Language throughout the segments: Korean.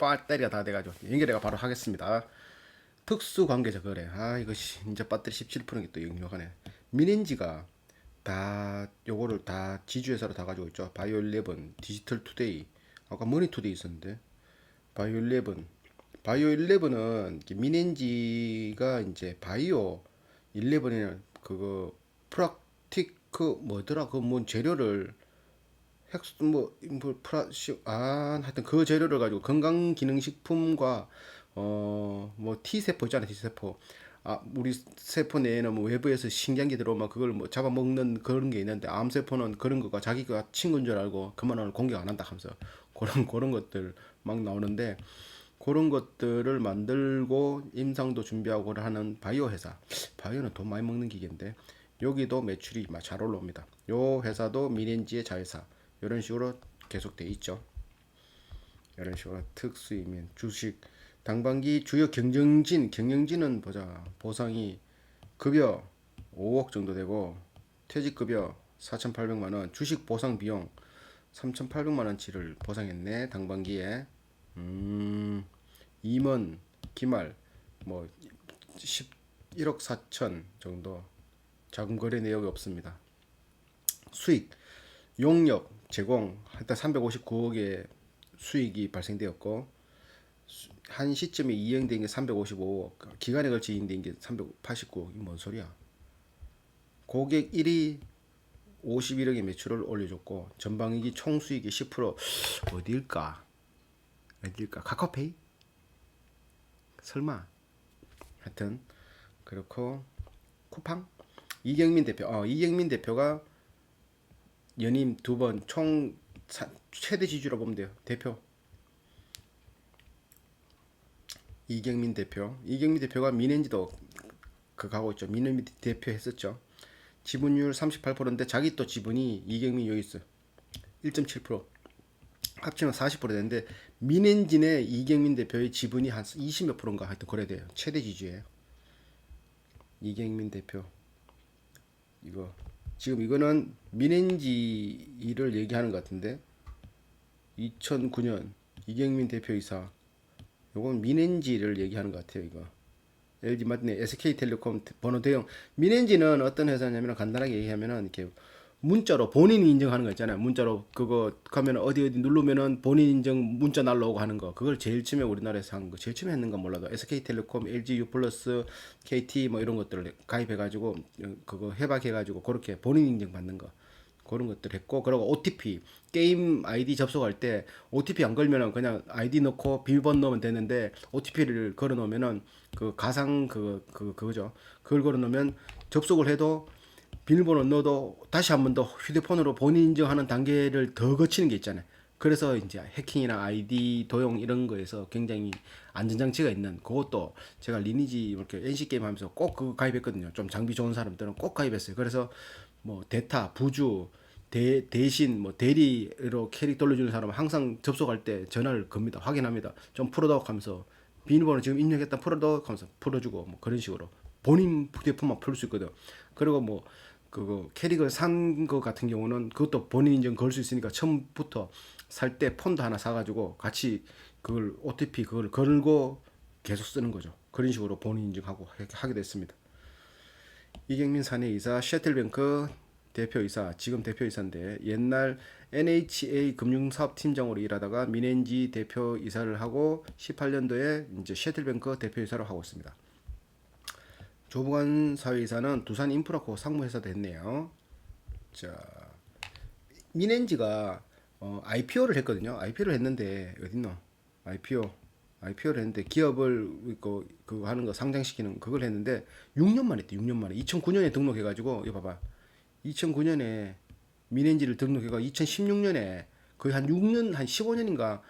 배터리가 다 돼가지고 연결해가 바로 하겠습니다. 특수 관계자 거래. 아 이것이 이제 배터리 17%는 또 영역하네. 미넨지가 다 요거를 다 지주회사로 다 가지고 있죠. 바이오 11, 디지털 투데이, 아까 머니 투데이 있었는데 바이오 11, 바이오 11은 미넨지가 이제 바이오 11이는 그거 프락티크 뭐더라 그 뭔 재료를 핵, 뭐, 뭐, 프라시, 아, 하여튼 그 재료를 가지고 건강 기능 식품과, 어, 뭐, T세포 있잖아, T세포. 아, 우리 세포 내에는 뭐 외부에서 게 들어오면 그걸 뭐 잡아먹는 그런 게 있는데, 암 세포는 그런 거가 자기가 친구인 줄 알고 그만을 공격 안 한다 하면서 그런, 그런 것들 막 나오는데, 그런 것들을 만들고 임상도 준비하고 하는 바이오 회사. 바이오는 돈 많이 먹는 기계인데, 여기도 매출이 막잘 올라옵니다. 요 회사도 미렌지의 자회사. 이런 식으로 계속 돼 있죠. 이런 식으로 특수이면 주식 당반기 주요 경영진 경영진은 보자 보상이 급여 5억 정도 되고 퇴직급여 4,800만 원 주식 보상 비용 3,800만 원치를 보상했네 당반기에 음 임원 기말 뭐 11억 4천 정도 자금 거래 내역이 없습니다. 수익 용역 제공 일단 359억의 수익이 발생되었고 수- 한 시점에 이행된 게 355억 기간에 걸쳐 이행된 게 389억 이뭔 소리야? 고객 1위 51억의 매출을 올려줬고 전방위기 총 수익이 10% 어디일까? 어디일까? 카카오페이? 설마? 하여튼 그렇고 쿠팡? 이경민 대표 어 이경민 대표가 연임 두 번 총 최대 지주로 보면 돼요. 대표 이경민 대표. 이경민 대표가 미넨지도 그 가고 있죠. 미넨지 대표 했었죠. 지분율 38%인데 자기 또 지분이 이경민 여기 있어. 1.7% 합치면 40% 되는데 미넨진의 이경민 대표의 지분이 한 20몇 프로인가 하여튼 거래돼요. 최대 지주예요. 이경민 대표 이거 지금 이거는 민엔지를 얘기하는 것 같은데 2009년 이경민 대표이사. 요건 민엔지를 얘기하는 것 같아요 이거. LG 맞네 SK텔레콤 번호 대형 민엔지는 어떤 회사냐면 간단하게 얘기하면은 이렇게 문자로 본인 인증하는 거 있잖아요. 문자로 그거 가면 어디 어디 누르면은 본인 인증 문자 날라오고 하는 거. 그걸 제일 처음에 우리나라에서 한 거 제일 처음에 했는 건 몰라도 SK텔레콤 LG U+, KT 뭐 이런 것들을 가입해 가지고 그거 해박해 가지고 그렇게 본인 인증 받는 거. 그런 것들 했고 그리고 OTP 게임 아이디 접속할 때 OTP 안 걸면은 그냥 아이디 넣고 비밀번호 넣으면 되는데 OTP를 걸어 놓으면은 그 가상 그, 그 그거죠. 그걸 걸어 놓으면 접속을 해도 비밀번호 넣어도 다시 한 번 더 휴대폰으로 본인 인증하는 단계를 더 거치는 게 있잖아요. 그래서 이제 해킹이나 아이디 도용 이런 거에서 굉장히 안전장치가 있는 그것도 제가 리니지 이렇게 NC 게임 하면서 꼭 그거 가입했거든요. 좀 장비 좋은 사람들은 꼭 가입했어요. 그래서 뭐 대타, 부주, 대, 대신 뭐 대리로 캐릭 돌려주는 사람은 항상 접속할 때 전화를 겁니다. 확인합니다. 좀 풀어다오 하면서 비밀번호 지금 입력했다 풀어다오 하면서 풀어주고 뭐 그런 식으로 본인 휴대폰만 풀 수 있거든. 그리고 뭐 그거 캐릭을 산 거 같은 경우는 그것도 본인 인증 걸 수 있으니까 처음부터 살 때 폰도 하나 사가지고 같이 그걸 OTP 그걸 걸고 계속 쓰는 거죠. 그런 식으로 본인 인증하고 하- 하게 됐습니다. 이경민 사내 이사 셔틀뱅크 대표이사 지금 대표이사인데 옛날 NHA 금융사업팀장으로 일하다가 미넨지 대표이사를 하고 18년도에 이제 셔틀뱅크 대표이사로 하고 있습니다. 조부관 사회이사는 두산 인프라코 상무회사도 했네요. 자, 미넨지가 어, IPO를 했거든요. IPO를 했는데 어딨노? IPO, IPO를 했는데 기업을 그, 그 하는 거 상장시키는 그걸 했는데 6년 만에 했대. 6년 만에 2009년에 등록해가지고 이거 봐봐. 2009년에 미넨지를 등록해가 2016년에 거의 한 6년 한 15년인가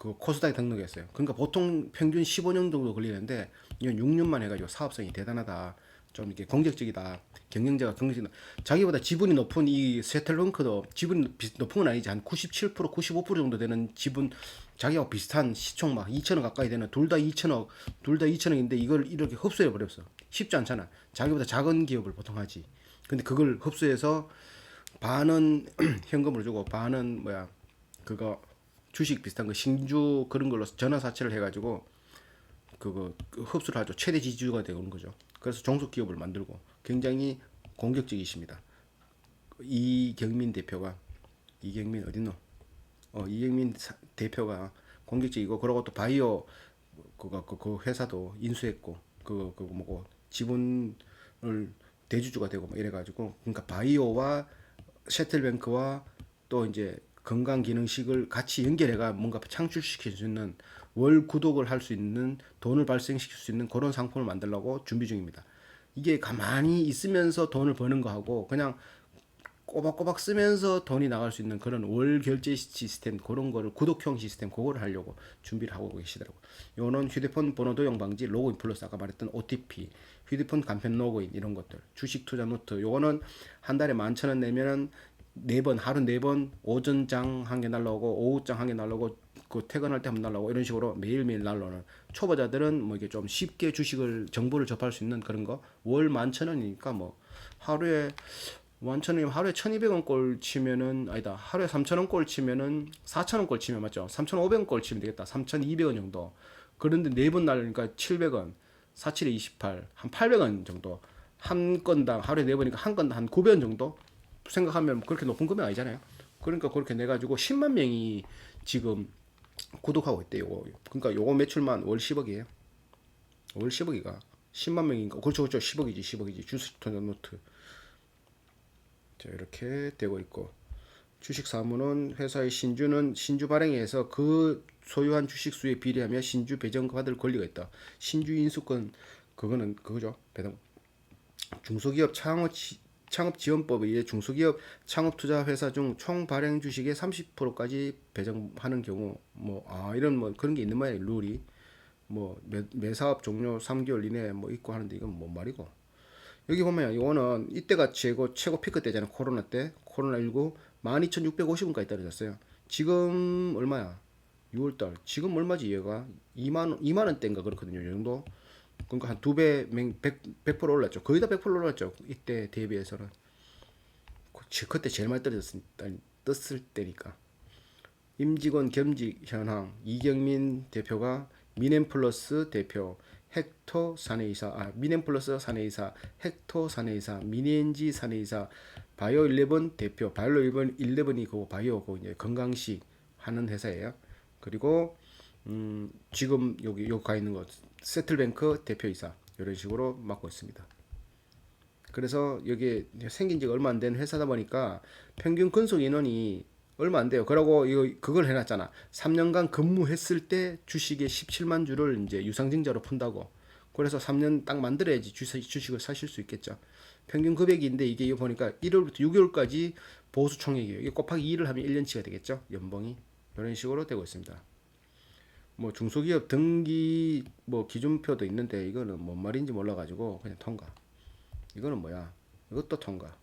그 코스닥에 등록했어요. 그러니까 보통 평균 15년 정도 걸리는데 이건 6년만 해가지고 사업성이 대단하다. 좀 이렇게 공격적이다. 경영자가 경쟁적이다. 자기보다 지분이 높은 이 세틀뱅크도 지분이 비- 높은 건 아니지 한 97%, 95% 정도 되는 지분 자기하고 비슷한 시총 막 2천억 가까이 되는 둘 다 2천억, 둘 다 2천억인데 이걸 이렇게 흡수해 버렸어. 쉽지 않잖아. 자기보다 작은 기업을 보통 하지. 근데 그걸 흡수해서 반은 현금으로 주고 반은 뭐야 그거 주식 비슷한 거 신주 그런 걸로 전화 사채를 해가지고 그거 그 흡수를 하죠. 최대 지주가 되는 거죠. 그래서 종속 기업을 만들고 굉장히 공격적이십니다. 이경민 대표가 이경민 어딨노? 어 이경민 사- 대표가 공격적이고 그러고 또 바이오 그거 그, 그 회사도 인수했고 그 그거 뭐고 지분을 대주주가 되고 막 이래가지고 그러니까 바이오와 셔틀뱅크와 또 이제 건강기능식을 같이 연결해가 뭔가 창출시킬 수 있는 월 구독을 할 수 있는 돈을 발생시킬 수 있는 그런 상품을 만들려고 준비 중입니다. 이게 가만히 있으면서 돈을 버는 거하고 그냥 꼬박꼬박 쓰면서 돈이 나갈 수 있는 그런 월 결제 시스템 그런 거를 구독형 시스템 그거를 하려고 준비를 하고 계시더라고요. 요는 휴대폰 번호 도용 방지 로그인 플러스 아까 말했던 OTP 휴대폰 간편 로그인 이런 것들 주식 투자 노트 요거는 한 달에 만천 원 내면은 네 번 하루 네 번 오전 장 한 개 날라오고 오후 장 한 개 날라오고 그 퇴근할 때 한 번 날라오고 이런 식으로 매일매일 날라오는 초보자들은 뭐 이게 좀 쉽게 주식을 정보를 접할 수 있는 그런 거 월 만천 원이니까 뭐 하루에 만천 원이 하루에 천이백 원 꼴 치면은 아니다 하루에 삼천 원 꼴 치면은 사천 원 꼴 치면 맞죠? 삼천오백 원 꼴 치면 되겠다. 삼천이백 원 정도. 그런데 네 번 날리니까 칠백 원 사칠에 이십팔 한 팔백 원 정도. 한 건당 하루에 네 번이니까 한 건당 한 구백 원 정도 생각하면 그렇게 높은 금액 아니잖아요. 그러니까 그렇게 내 가지고 10만 명이 지금 구독하고 있대요. 그러니까 요거 매출만 월 10억이에요. 월 10억이가 10만 명인가? 그렇죠 그렇죠. 10억이지 10억이지. 주식 투자 노트. 자, 이렇게 되고 있고. 주식 사무는 회사의 신주는 신주 발행해서 그 소유한 주식 수에 비례하며 신주 배정 받을 권리가 있다. 신주 인수권 그거는 그거죠. 배당. 중소기업 창업 지, 창업 지원법에 의해 중소기업 창업 투자 회사 중 총 발행 주식의 30%까지 배정하는 경우 뭐 아 이런 뭐 그런 게 있는 모양이에요. 룰이 뭐 매, 매 사업 종료 3개월 이내에 뭐 있고 하는데 이건 뭔 말이고 여기 보면 이거는 이때가 최고 최고 피크 때잖아요. 코로나 때 코로나 19 12,650원까지 떨어졌어요. 지금 얼마야? 6월달 지금 얼마지 얘가 2만 원 2만 원대인가 그렇거든요. 이 정도. 그러니까 한 두 배, 100, 100% 올랐죠. 거의 다 100% 올랐죠. 이때 대비해서는. 그- 그때 제일 많이 떨어졌을 떴을 때니까. 임직원 겸직 현황 이경민 대표가 미넨플러스 대표 헥토 사내이사 아 미넨플러스 사내이사 헥토 사내이사 미넨지 사내이사 바이오 11 대표 바이오 11 11이 그 바이오 그 이제 건강식 하는 회사예요. 그리고 음 지금 여기 여기 가 있는 거 세틀뱅크 대표이사 이런 식으로 맡고 있습니다. 그래서 여기 생긴 지가 얼마 안 된 회사다 보니까 평균 근속 인원이 얼마 안 돼요. 그러고 이거 그걸 해놨잖아. 3년간 근무했을 때 주식의 17만 주를 이제 유상증자로 푼다고. 그래서 3년 딱 만들어야지 주식, 주식을 사실 수 있겠죠. 평균 금액인데 이게 이거 보니까 1월부터 6월까지 보수 총액이에요. 이게 곱하기 2를 하면 1년치가 되겠죠. 연봉이 이런 식으로 되고 있습니다. 뭐 중소기업 등기 뭐 기준표도 있는데 이거는 뭔 말인지 몰라가지고 그냥 통과. 이거는 뭐야? 이것도 통과.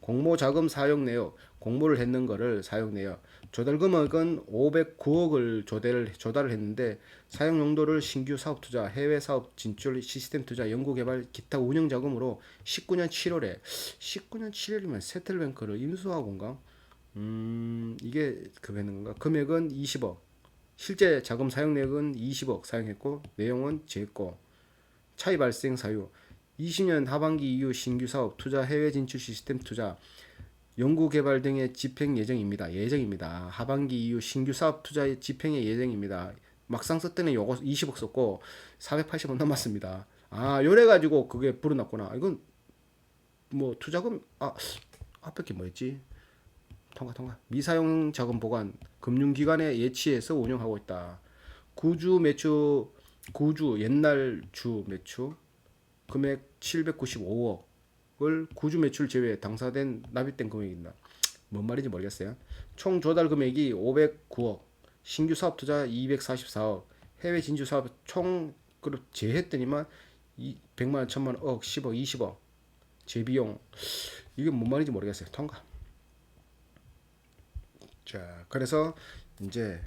공모 자금 사용 내역, 공모를 했는 거를 사용 내역. 조달 금액은 509억을 조달을 조달을 했는데 사용 용도를 신규 사업 투자, 해외 사업 진출, 시스템 투자, 연구 개발, 기타 운영 자금으로 19년 7월에 19년 7월이면 세틀뱅크를 인수하고인가? 음, 이게 금액인 건가? 금액은 20억. 실제 자금 사용 내역은 20억 사용했고 내용은 제거. 차이 발생 사유 20년 하반기 이후 신규 사업 투자 해외 진출 시스템 투자 연구 개발 등의 집행 예정입니다. 예정입니다. 하반기 이후 신규 사업 투자의 집행의 예정입니다. 막상 썼더니 요거 20억 썼고 480원 남았습니다. 아, 요래 가지고 그게 불어났구나. 이건 뭐 투자금 아 앞에 게 뭐였지? 통과 통과. 미사용 자금 보관 금융기관에 예치해서 운영하고 있다. 구주 매출 구주 옛날 주 매출 금액 795억을 구주 매출 제외 당사된 납입된 금액입니다. 뭔 말인지 모르겠어요. 총 조달 금액이 509억, 신규 사업 투자 244억, 해외 진출 사업 총 그룹 제했더니만 100만 원, 1000만 원, 억, 10억, 20억 제비용 이게 뭔 말인지 모르겠어요. 통과. 자, 그래서 이제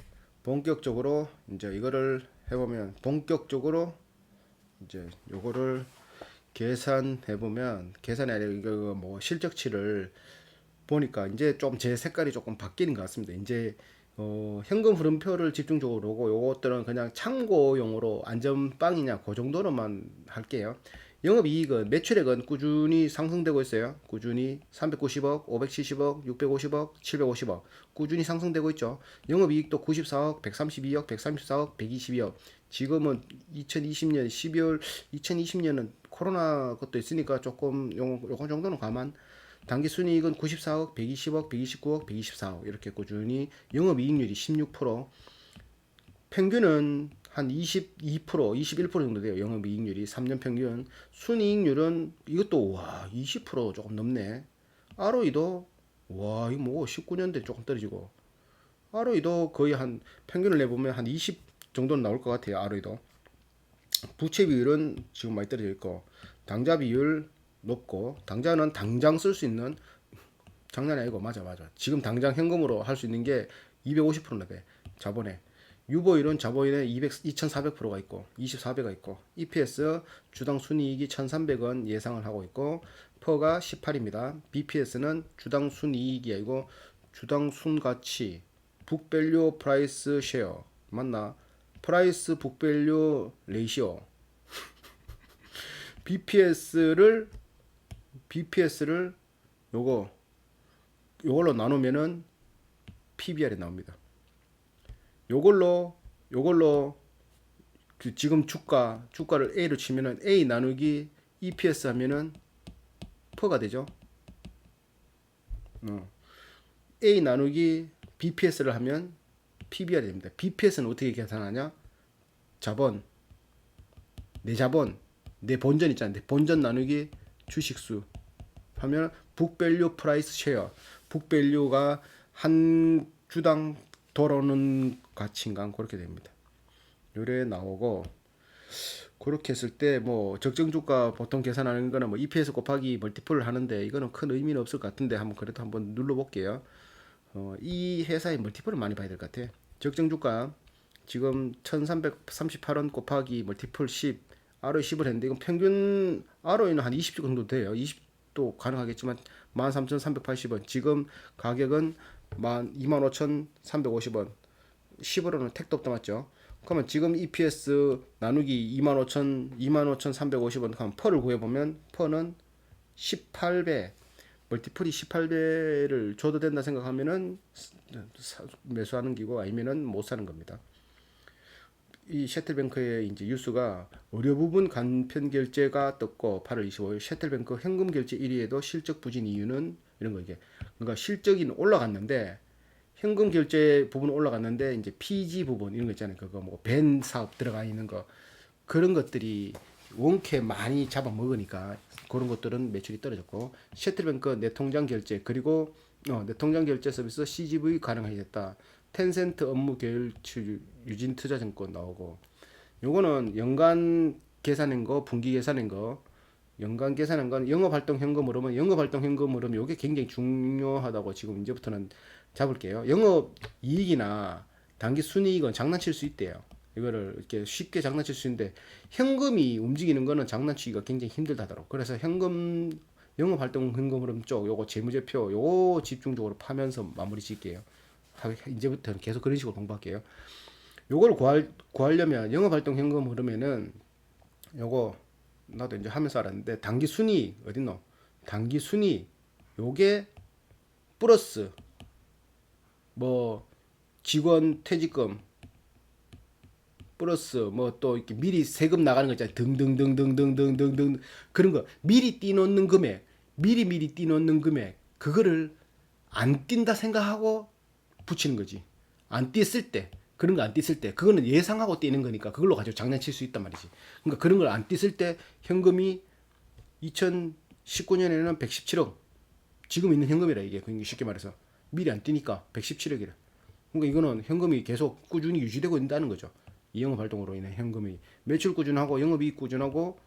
본격적으로 이제 이거를 해보면 본격적으로 이제 요거를 계산해 보면 계산이 아니라 이거 뭐 실적치를 보니까 이제 좀 제 색깔이 조금 바뀌는 것 같습니다. 이제 어, 현금 흐름표를 집중적으로 보고 요것들은 그냥 참고용으로 안전빵이냐 그 정도로만 할게요. 영업이익은 매출액은 꾸준히 상승되고 있어요. 꾸준히 390억, 570억, 650억, 750억 꾸준히 상승되고 있죠. 영업이익도 94억, 132억, 134억, 122억. 지금은 2020년 12월 2020년은 코로나 것도 있으니까 조금 요, 요거 정도는 가만 단기 순이익은 94억, 120억, 129억, 124억 이렇게 꾸준히 영업이익률이 16%, 평균은 한 22%, 21% 정도 돼요. 영업이익률이 3년 평균. 순이익률은 이것도 와, 20% 조금 넘네. ROE도 와, 이거 뭐 19년대 조금 떨어지고. ROE도 거의 한 평균을 내보면 한 20 정도는 나올 것 같아요. ROE도. 부채 비율은 지금 많이 떨어져 있고 당좌 비율 높고 당좌는 당장 쓸 수 있는 장난이 아니고 맞아 맞아 지금 당장 현금으로 할 수 있는 게 250%나 돼 자본에 유보율은 200, 2400%가 있고 24배가 있고 EPS 주당 순이익이 1300원 예상을 하고 있고 퍼가 18입니다. BPS는 주당 순이익이 아니고 주당 순가치 북밸류 프라이스 쉐어. 맞나? 프라이스 북밸류 레이시오. BPS를 BPS를 요거 요걸로 나누면은 PBR이 나옵니다. 요걸로 요걸로 그 지금 주가 주가를 A로 치면은 A 나누기 EPS 하면은 퍼가 되죠. 어. A 나누기 BPS를 하면 PBR이 됩니다. BPS는 어떻게 계산하냐? 자본 내 자본 내 본전 있잖아요. 내 본전 나누기 주식수 하면 북밸류 프라이스 쉐어 북밸류가 한 주당 돌아오는 가치인가 그렇게 됩니다. 요래 나오고 그렇게 했을 때 뭐 적정 주가 보통 계산하는 거는 뭐 EPS 곱하기 멀티플을 하는데 이거는 큰 의미는 없을 것 같은데 한번 그래도 한번 눌러 볼게요. 어, 이 회사의 멀티플을 많이 봐야 될 것 같아. 적정 주가 지금 1338원 곱하기 멀티플 10 ROE 10을 했는데 이건 평균 ROE는 한 20 정도 돼요. 20도 가능하겠지만 13,380원. 지금 가격은 25,350원. 10으로는 택도 없다 맞죠? 그러면 지금 EPS 나누기 25,000 25,350원 하면 퍼를 구해 보면 퍼는 18배 멀티플이 18배를 줘도 된다 생각하면은 사- 매수하는 기고 아니면은 못 사는 겁니다. 이 셔틀뱅크의 이제 뉴스가 의료 부분 간편 결제가 떴고 8월 25일 셔틀뱅크 현금 결제 1위에도 실적 부진 이유는 이런 거 이게 그러니까 실적이 올라갔는데 현금 결제 부분 올라갔는데 이제 PG 부분 이런 거 있잖아요. 그거 뭐 벤 사업 들어가 있는 거 그런 것들이 원캐 많이 잡아먹으니까 그런 것들은 매출이 떨어졌고 셔틀뱅크 내 통장 결제 그리고 어, 내 통장 결제 서비스 CGV 가능하게 됐다. 텐센트 업무 계율출 유진 투자증권 나오고 요거는 연간 계산한 거 분기 계산한 거 연간 계산한 건 영업활동 현금 흐름은 영업활동 현금 흐름 요게 굉장히 중요하다고 지금 이제부터는 잡을게요. 영업 이익이나 단기 순이익은 장난칠 수 있대요. 이거를 이렇게 쉽게 장난칠 수 있는데 현금이 움직이는 거는 장난치기가 굉장히 힘들다더라고. 그래서 현금 영업 활동 현금 흐름 쪽 요거 재무제표 요거 집중적으로 파면서 마무리 짓게요. 하- 이제부터는 계속 그런 식으로 공부할게요. 요걸 구할 구하려면 영업 활동 현금 흐름에는 요거 나도 이제 하면서 알았는데 단기 순이 어딨노? 단기 순이 요게 플러스 뭐 직원 퇴직금 플러스 뭐 또 이렇게 미리 세금 나가는 거 있잖아요. 등등등등등등등등 그런 거 미리 띄놓는 금액, 미리 미리 띄놓는 금액 그거를 안 띈다 생각하고 붙이는 거지. 안 띄었을 때 그런 거 안 띄었을 때 그거는 예상하고 띄는 거니까 그걸로 가지고 장난칠 수 있단 말이지. 그러니까 그런 걸 안 띄었을 때 현금이 2019년에는 117억 지금 있는 현금이라 이게 그러니까 쉽게 말해서 미리 안 뛰니까 117억이라. 그러니까 이거는 현금이 계속 꾸준히 유지되고 있다는 거죠. 이 영업 활동으로 인해 현금이 매출 꾸준하고 영업이익 꾸준하고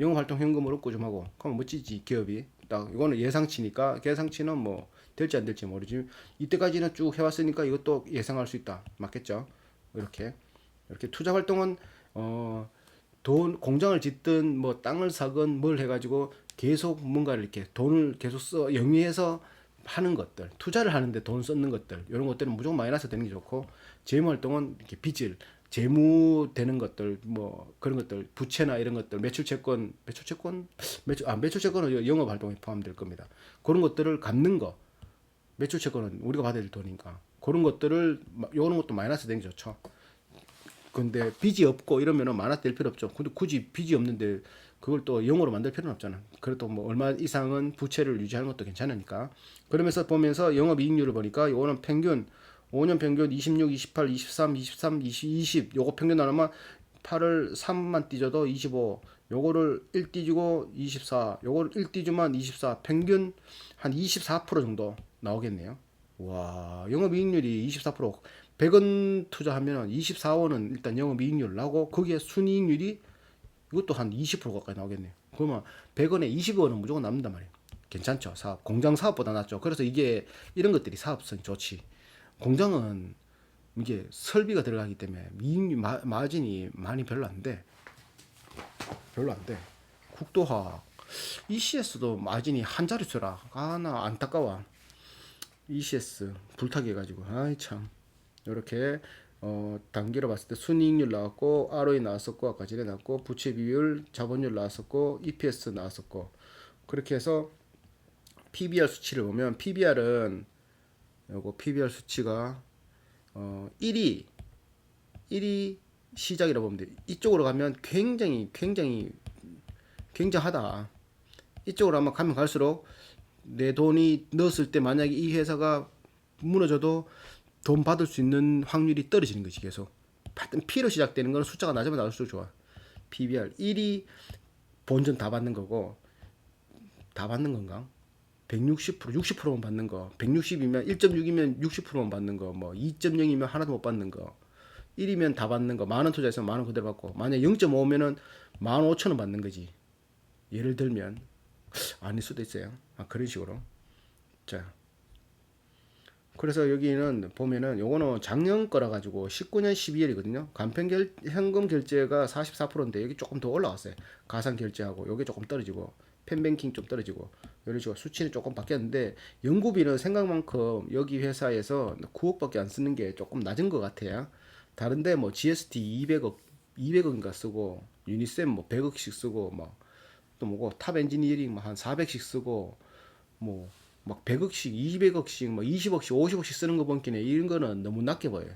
영업 활동 현금으로 꾸준하고 그럼 멋지지 기업이 딱 이거는 예상치니까 예상치는 뭐 될지 안 될지 모르지. 이때까지는 쭉 해왔으니까 이것도 예상할 수 있다. 맞겠죠? 이렇게. 이렇게 투자 활동은 어 돈 공장을 짓든 뭐 땅을 사건 뭘 해가지고 계속 뭔가를 이렇게 돈을 계속 써 영위해서 하는 것들, 투자를 하는데 돈 썼는 것들, 이런 것들은 무조건 마이너스 되는 게 좋고, 재무 활동은 이렇게 빚을, 재무 되는 것들, 뭐 그런 것들, 부채나 이런 것들, 매출 채권, 매출 채권, 매출, 아, 매출 채권은 영업 활동에 포함될 겁니다. 그런 것들을 갚는 거, 매출 채권은 우리가 받아야 될 돈이니까. 그런 것들을, 요런 것도 마이너스 되는 게 좋죠. 근데 빚이 없고 이러면은 마이너스 될 필요 없죠. 근데 굳이 빚이 없는데 그걸 또 영어로 만들 필요는 없잖아. 그래도 뭐 얼마 이상은 부채를 유지하는 것도 괜찮으니까. 그러면서 보면서 영업 이익률을 보니까 요거는 평균 5년 평균 26, 28, 23, 23, 20, 20 요거 평균 나누면 8을 3만 띄져도 25 요거를 1 띄지고 24 요거를 1 띄주면 24 평균 한 24% 정도 나오겠네요. 와 영업 이익률이 24% 100원 투자하면 24원은 일단 영업 이익률 나고 거기에 순이익률이 이것도 한 20% 가까이 나오겠네요. 그러면 100원에 20원은 무조건 남는단 말이에요. 괜찮죠? 사업. 공장 사업보다 낫죠. 그래서 이게 이런 것들이 사업성이 좋지. 공장은 이게 설비가 들어가기 때문에 이익 마, 마진이 많이 별로 안 돼. 별로 안 돼. 국도화 ECS도 마진이 한 자릿수라. 아, 나 안타까워. ECS 불타기 해가지고 아이 참 이렇게 어, 단기로 봤을 때 순이익률 나왔고 ROE 나왔었고 아까 전에 나왔고 부채 비율 자본율 나왔었고 EPS 나왔었고 그렇게 해서 PBR 수치를 보면 PBR은 요거 PBR 수치가 어 1위 1위 시작이라고 보면 돼. 이쪽으로 가면 굉장히 굉장히 굉장하다. 이쪽으로 아마 가면 갈수록 내 돈이 넣었을 때 만약에 이 회사가 무너져도 돈 받을 수 있는 확률이 떨어지는 거지 계속. P로 시작되는 건 숫자가 낮으면 낮을수록 좋아. PBR 1이 본전 다 받는 거고 다 받는 건가? 160% 60%만 받는 거. 160이면 1.6이면 60%만 받는 거. 뭐 2.0이면 하나도 못 받는 거. 1이면 다 받는 거. 만 원 투자해서 만 원 그대로 받고. 만약 0.5면은 만 5천 원 받는 거지. 예를 들면 아닐 수도 있어요. 아, 그런 식으로. 자. 그래서 여기는 보면은 요거는 작년 거라 가지고 19년 12월이거든요. 간편 결 현금 결제가 44%인데 여기 조금 더 올라왔어요. 가상 결제하고 요게 조금 떨어지고 팬뱅킹 좀 떨어지고 이런 식으로 수치는 조금 바뀌었는데 연구비는 생각만큼 여기 회사에서 9억밖에 안 쓰는 게 조금 낮은 것 같아요. 다른데 뭐 GST 200억 200억인가 쓰고 유니셈 뭐 100억씩 쓰고 뭐 또 뭐고 탑 엔지니어링 뭐한 400씩 쓰고 뭐 막 100억씩, 200억씩, 뭐 20억씩, 50억씩 쓰는 거 보기에 이런 거는 너무 낮게 보여요.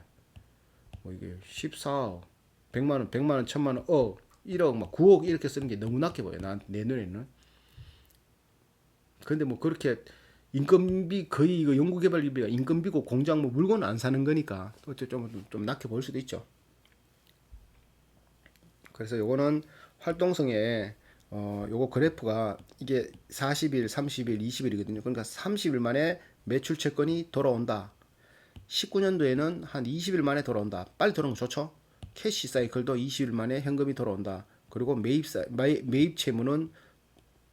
뭐 이게 14억, 100만 원, 100만 원, 1000만 원, 억, 1억, 막 9억 이렇게 쓰는 게 너무 낮게 보여. 난내 눈에는. 근데 뭐 그렇게 인건비 거의 이거 연구개발비가 인건비고 공장 뭐 물건 안 사는 거니까 또좀 좀 낮게 보일 수도 있죠. 그래서 요거는 활동성에 어, 요거 그래프가 이게 40일, 30일, 20일이거든요. 그러니까 30일 만에 매출 채권이 돌아온다. 19년도에는 한 20일 만에 돌아온다. 빨리 돌아오면 좋죠. 캐시 사이클도 20일 만에 현금이 돌아온다. 그리고 매입 사, 매입 채무는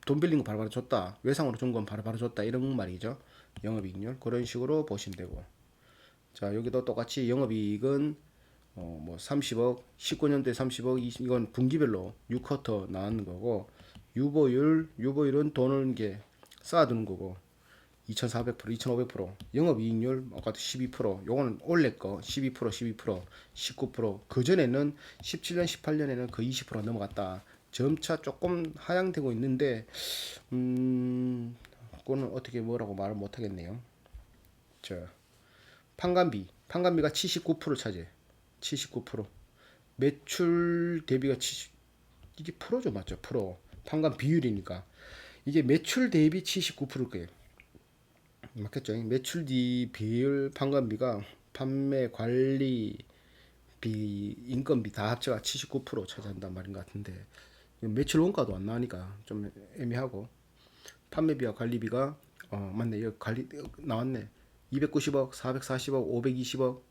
돈 빌린 거 바로바로 줬다. 외상으로 준 건 바로바로 줬다. 이런 말이죠. 영업이익률 그런 식으로 보시면 되고. 자 여기도 똑같이 영업이익은 어, 뭐 30억, 19년도에 30억, 20, 이건 분기별로 6쿼터 나왔는 거고 유보율, 유보율은 돈을 이게 쌓아두는 거고 2,400%, 2,500%, 영업이익률 아까도 12%, 요거는 올해 거 12%, 12%, 19%. 그 전에는 17년, 18년에는 그20% 넘어갔다. 점차 조금 하향되고 있는데 음, 그거는 어떻게 뭐라고 말을 못 하겠네요. 자, 판관비, 판관비가 79% 차지해. 79% 매출 대비가 70 이게 프로죠. 맞죠? 프로. 판관 비율이니까. 이게 매출 대비 79%일 거예요. 맞겠죠? 매출 대 비율 판관비가 판매 관리 비 인건비 다 합쳐가 79% 차지한단 말인 것 같은데 매출 원가도 안 나오니까 좀 애매하고 판매비와 관리비가 어 맞네. 여기 관리 나왔네. 290억 440억 520억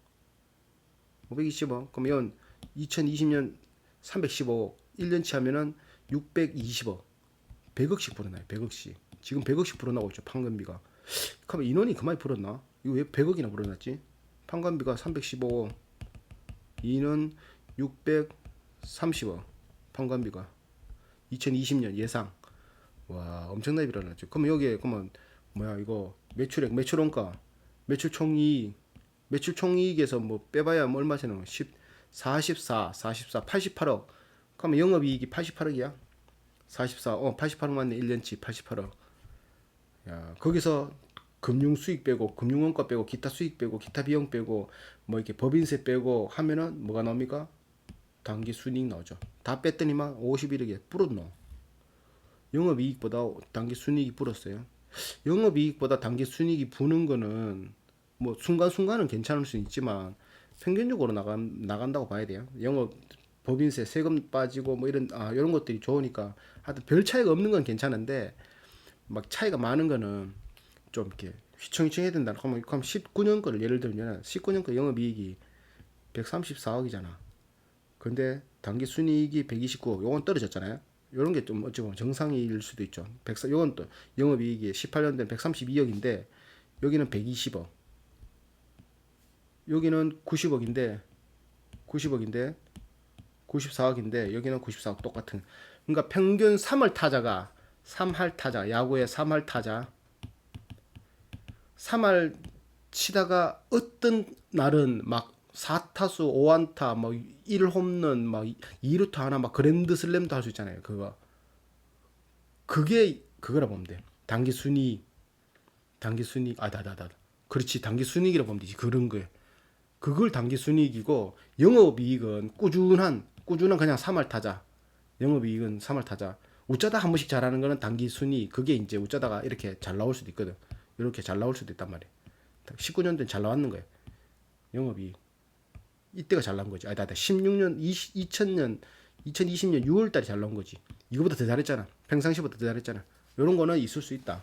520억. 그러면 2020년 315억. 1년치 하면은 620억. 100억씩 불어나요. 100억씩. 지금 100억씩 불어나고 있죠. 판관비가. 그러면 인원이 그만이 불었나? 이거 왜 100억이나 불어났지? 판관비가 315억. 인원 630억. 판관비가. 2020년 예상. 와, 엄청나게 불어났죠. 그러면 여기에 그러면 뭐야 이거 매출액 매출원가 매출 총이익 매출 총이익에서 뭐 빼봐야 뭐 얼마 되는 10 44 44 88억. 그러면 영업이익이 88억이야? 44 어 88억 맞네. 1년치 88억. 야 거기서 금융 수익 빼고 금융원가 빼고 기타 수익 빼고 기타 비용 빼고 뭐 이렇게 법인세 빼고 하면은 뭐가 나옵니까? 단기 순이익 나오죠. 다 뺐더니만 51억에 불었노 영업이익보다 단기 순이익이 불었어요. 영업이익보다 단기 순이익이 부는 거는 뭐 순간순간은 괜찮을 수 있지만 평균적으로 나간 나간다고 봐야 돼요. 영업 법인세 세금 빠지고 뭐 이런 아 이런 것들이 좋으니까 하여튼 별 차이가 없는 건 괜찮은데 막 차이가 많은 거는 좀 이렇게 휘청휘청 해야 된다. 그러면 그럼 19년 거를 예를 들면 19년 거 영업 이익이 134억이잖아. 근데 단기 순이익이 129억. 요건 떨어졌잖아요. 요런 게 좀 어찌 보면 정상일 수도 있죠. 104, 요건 또 영업 이익이 18년 된 132억인데 여기는 120억. 여기는 90억인데 90억인데 94억인데 여기는 94억 똑같은. 그러니까 평균 3할 타자가 3할 타자 야구의 3할 타자 3할 치다가 어떤 날은 막 4타수 5안타 뭐 1홈런 막 2루타 하나 막 그랜드 슬램도 할 수 있잖아요. 그거. 그게 그거라 보면 돼. 단기 순위 단기 순위 아다다다. 그렇지. 단기 순위기라 보면 되지. 그런 거에. 그걸 단기 순이익이고 영업이익은 꾸준한 꾸준한 그냥 3할 타자. 영업이익은 3할 타자. 웃자다 한 번씩 잘하는 거는 단기 순이 그게 이제 웃자다가 이렇게 잘 나올 수도 있거든. 이렇게 잘 나올 수도 있단 말이야. 19년도에 잘 나왔는 거야. 영업이익. 이때가 잘 나온 거지. 아니다 16년 20, 2000년 2020년 6월 달에 잘 나온 거지. 이거보다 더 잘했잖아. 평상시보다 더 잘했잖아. 이런 거는 있을 수 있다.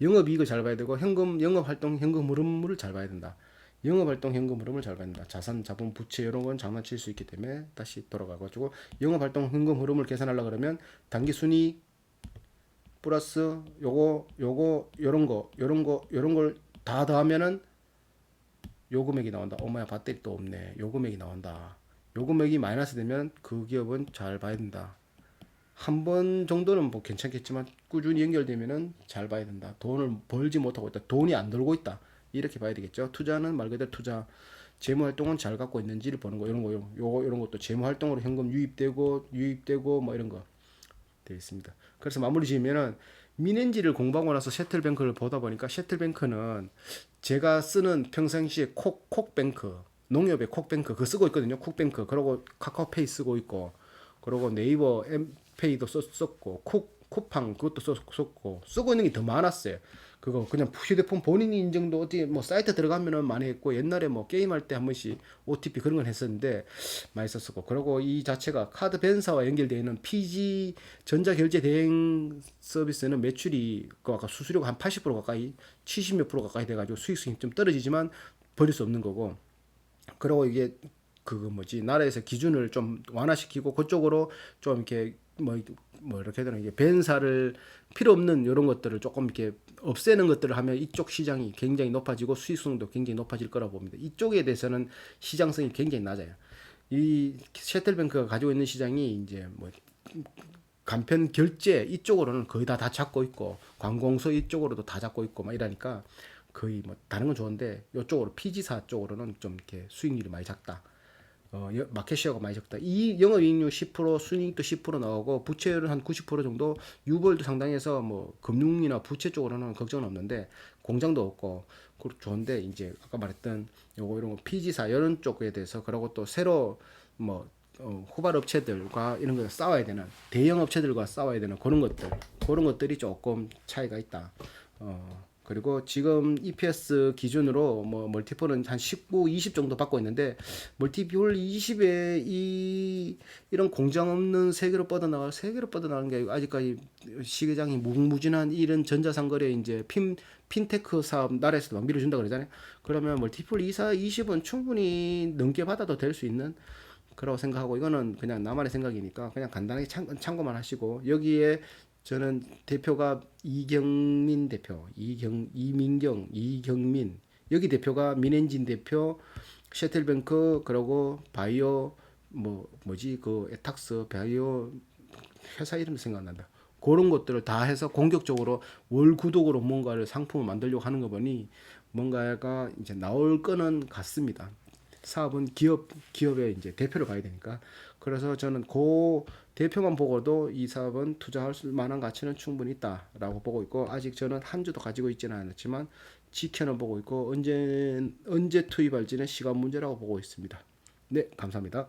영업이익을 잘 봐야 되고 현금 영업활동 현금 흐름을 잘 봐야 된다 영업활동 현금 흐름을 잘 받는다. 자산, 자본, 부채 이런 건 장난칠 수 있기 때문에 다시 돌아가가지고 영업활동 현금 흐름을 계산하려 그러면 단기 순이 플러스 요거 요거 요런 거 요런 거 요런 걸 다 더하면은 요 금액이 나온다. 어머야 배터리 또 없네. 요 금액이 나온다. 요 금액이 마이너스 되면 그 기업은 잘 봐야 된다. 한 번 정도는 뭐 괜찮겠지만 꾸준히 연결되면은 잘 봐야 된다. 돈을 벌지 못하고 있다. 돈이 안 들고 있다. 이렇게 봐야 되겠죠. 투자는 말 그대로 투자. 재무 활동은 잘 갖고 있는지를 보는 거 이런 거 요거 이런 것도 재무 활동으로 현금 유입되고 유입되고 뭐 이런 거 되어 있습니다. 그래서 마무리 지으면은 미넨지를 공부하고 나서 셔틀뱅크를 보다 보니까 셔틀뱅크는 제가 쓰는 평상시에 콕 콕뱅크 농협의 콕뱅크 그거 쓰고 있거든요. 콕뱅크 그리고 카카오페이 쓰고 있고 그리고 네이버 엠페이도 썼, 썼고 콕 쿠팡 그것도 썼- 썼고 쓰고 있는 게 더 많았어요. 그거 그냥 휴대폰 본인 인증도 어디 뭐 사이트 들어가면은 많이 했고 옛날에 뭐 게임할 때 한 번씩 OTP 그런 건 했었는데 많이 썼었고. 그리고 이 자체가 카드 벤사와 연결되어 있는 PG 전자결제 대행 서비스는 매출이 그 아까 수수료가 한 80% 가까이 70몇 프로 가까이 돼가지고 수익성이 좀 떨어지지만 버릴 수 없는 거고. 그리고 이게 그거 뭐지? 나라에서 기준을 좀 완화시키고 그쪽으로 좀 이렇게 뭐, 뭐 이렇게 되나 이게 벤사를 필요 없는 이런 것들을 조금 이렇게 없애는 것들을 하면 이쪽 시장이 굉장히 높아지고 수익성도 굉장히 높아질 거라고 봅니다. 이쪽에 대해서는 시장성이 굉장히 낮아요. 이 셔틀뱅크가 가지고 있는 시장이 이제 뭐 간편 결제 이쪽으로는 거의 다 다 잡고 있고 관공서 이쪽으로도 다 잡고 있고 막 이러니까 거의 뭐 다른 건 좋은데 이쪽으로 피지사 쪽으로는 좀 이렇게 수익률이 많이 작다. 어, 여- 마켓시어가 많이 적다. 이 영업이익률 10%, 순이익도 10% 나오고 부채율은 한 90% 정도, 유벌도 상당해서 뭐 금융이나 부채 쪽으로는 걱정은 없는데 공장도 없고 그 좋은데 이제 아까 말했던 요거 이런 거 피지사 이런 쪽에 대해서 그리고 또 새로 뭐 어, 후발 업체들과 이런 거 싸워야 되는 대형 업체들과 싸워야 되는 그런 것들 그런 것들이 조금 차이가 있다. 어, 그리고 지금 EPS 기준으로 뭐 멀티플은 한 19, 20 정도 받고 있는데 멀티플 20에 이 이런 공장 없는 세계로 뻗어나갈 세계로 뻗어나가는 게 아직까지 시장이 무궁무진한 이런 전자상거래 이제 핀 핀테크 사업 나라에서도 막 밀어준다 그러잖아요. 그러면 멀티플 24, 20은 충분히 넘게 받아도 될 수 있는 그라고 생각하고 이거는 그냥 나만의 생각이니까 그냥 간단하게 참, 참고만 하시고 여기에 저는 대표가 이경민 대표, 이경 이민경, 이경민 여기 대표가 민엔진 대표, 셔틀뱅크 그리고 바이오 뭐 뭐지 그 에탁스 바이오 회사 이름 생각난다. 그런 것들을 다 해서 공격적으로 월 구독으로 뭔가를 상품을 만들려고 하는 거 보니 뭔가가 이제 나올 거는 같습니다. 사업은 기업 기업의 이제 대표를 봐야 되니까 그래서 저는 그 대표만 보고도 이 사업은 투자할 수 만한 가치는 충분히 있다라고 보고 있고 아직 저는 한 주도 가지고 있지는 않았지만 지켜는 보고 있고 언제 언제 투입할지는 시간 문제라고 보고 있습니다. 네, 감사합니다.